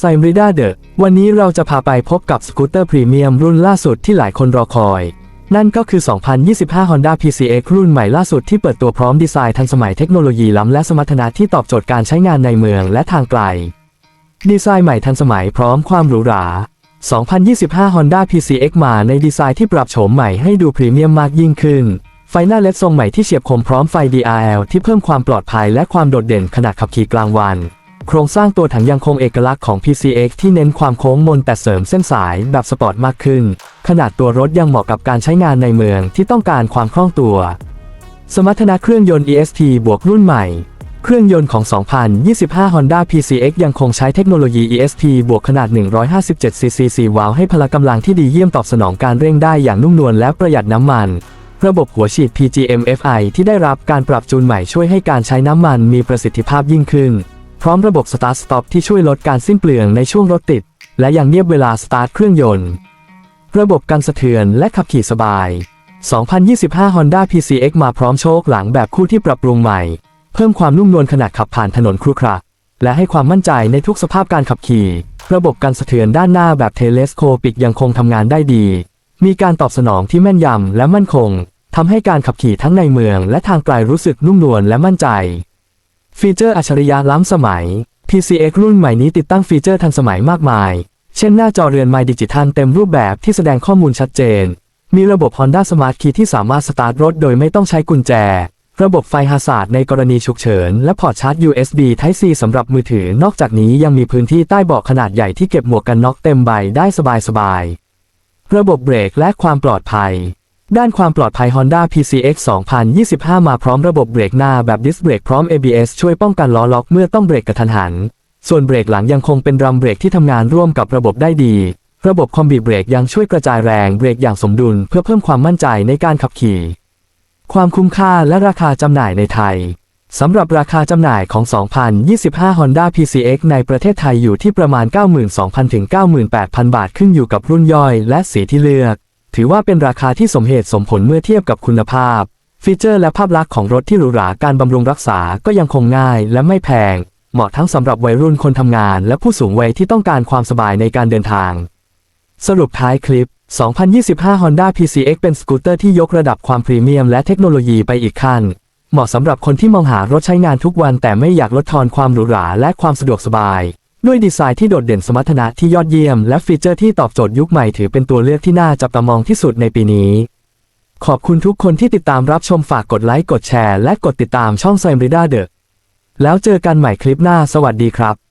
ไซมริด้าเดอะวันนี้เราจะพาไปพบกับสกูตเตอร์พรีเมียมรุ่นล่าสุดที่หลายคนรอคอย นั่นก็คือ 2025 Honda PCX รุ่นใหม่ล่าสุดที่เปิดตัวพร้อมดีไซน์ทันสมัยเทคโนโลยีล้ำและสมรรถนะที่ตอบโจทย์การใช้งานในเมืองและทางไกล ดีไซน์ใหม่ทันสมัยพร้อมความหรูหรา 2025 Honda PCX มาในดีไซน์ที่ปรับโฉมใหม่ให้ดูพรีเมียมมากยิ่งขึ้น ไฟหน้าเลดทรงใหม่ที่เฉียบคมพร้อมไฟ DRL ที่เพิ่มความปลอดภัยและความโดดเด่นขณะขับขี่กลางวัน โครงสร้างตัวถังยังคงเอกลักษณ์ของ PCX ที่เน้นความโค้งมนแต่เสริมเส้นสายแบบสปอร์ตมากขึ้น ขนาดตัวรถยังเหมาะกับการใช้งานในเมืองที่ต้องการความคล่องตัว สมรรถนะเครื่องยนต์ EST บวกรุ่นใหม่ เครื่องยนต์ของ 2025 Honda PCX ยังคงใช้เทคโนโลยี ESP บวกขนาด 157 cc 4วาล์วให้พละกำลังที่ดีเยี่ยมตอบสนองการเร่งได้อย่างนุ่มนวลและประหยัดน้ำมันระบบหัวฉีด PGM-FI ที่ได้รับการปรับจูนใหม่ช่วยให้การใช้น้ำมันมีประสิทธิภาพยิ่งขึ้น พร้อมระบบ Start Stop ที่ช่วยลดการสิ้นเปลืองในช่วงรถติด และยังเนียบเวลาสตาร์ทเครื่องยนต์ ระบบกันสะเทือนและขับขี่สบาย 2025 Honda PCX มาพร้อมโชคหลังแบบคู่ที่ปรับปรุงใหม่ เพิ่มความนุ่มนวลขณะขับผ่านถนนครุขระและให้ความมั่นใจในทุกสภาพการขับขี่ ระบบกันสะเทือนด้านหน้าแบบเทเลสโคปิกยังคงทำงานได้ดี มีการตอบสนองที่แม่นยำและมั่นคงทำให้การขับขี่ทั้งในเมืองและทางไกลรู้สึกนุ่มนวลและมั่นใจ ฟีเจอร์อัจฉริยะล้ำสมัย PCX รุ่นใหม่นี้ติดตั้งฟีเจอร์ทันสมัยมากมาย เช่นหน้าจอเรือนไมดิจิทัลเต็มรูปแบบที่แสดงข้อมูลชัดเจน มีระบบ Honda Smart Key ที่สามารถสตาร์ทรถโดยไม่ต้องใช้กุญแจ ระบบไฟฮาซาร์ดในกรณีฉุกเฉิน และพอร์ตชาร์จ USB Type C สำหรับมือถือ นอกจากนี้ยังมีพื้นที่ใต้เบาะขนาดใหญ่ที่เก็บหมวกกันน็อกเต็มใบได้สบายๆ ระบบเบรกและความปลอดภัย ด้านความปลอดภัย Honda PCX 2025 มาพร้อมระบบเบรกหน้าแบบดิสเบรกพร้อม ABS ช่วยป้องกันล้อล็อกเมื่อต้องเบรกกระทันหัน ส่วนเบรกหลังยังคงเป็นรัมเบรกที่ทำงานร่วมกับระบบได้ดี ระบบคอมบิเบรกยังช่วยกระจายแรงเบรกอย่างสมดุลเพื่อเพิ่มความมั่นใจในการขับขี่ ความคุ้มค่าและราคาจำหน่ายในไทยสำหรับราคาจำหน่ายของ 2025 Honda PCX ในประเทศไทยอยู่ที่ประมาณ 92,000 ถึง 98,000 บาทขึ้นอยู่กับรุ่นย่อยและสีที่เลือก ถือว่าเป็นราคาที่สมเหตุสมผลเมื่อเทียบกับคุณภาพ ฟีเจอร์และภาพลักษณ์ของรถที่หรูหราการบำรุงรักษาก็ยังคงง่ายและไม่แพง เหมาะทั้งสำหรับวัยรุ่นคนทำงาน และผู้สูงวัยที่ต้องการความสบายในการเดินทาง สรุปท้ายคลิป 2025 Honda PCX เป็นสกูตเตอร์ที่ยกระดับความพรีเมียมและเทคโนโลยีไปอีกขั้น เหมาะสำหรับคนที่มองหารถใช้งานทุกวันแต่ไม่อยากลดทอนความหรูหราและความสะดวกสบาย ด้วยดีไซน์ที่โดดเด่นสมรรถนะที่ยอดเยี่ยม และฟีเจอร์ที่ตอบโจทย์ยุคใหม่ถือเป็นตัวเลือกที่น่าจับตามองที่สุดในปีนี้ ขอบคุณทุกคนที่ติดตามรับชมฝากกดไลค์กดแชร์และกดติดตามช่องไซมริด้าเดอะแล้วเจอกันใหม่คลิปหน้าสวัสดีครับ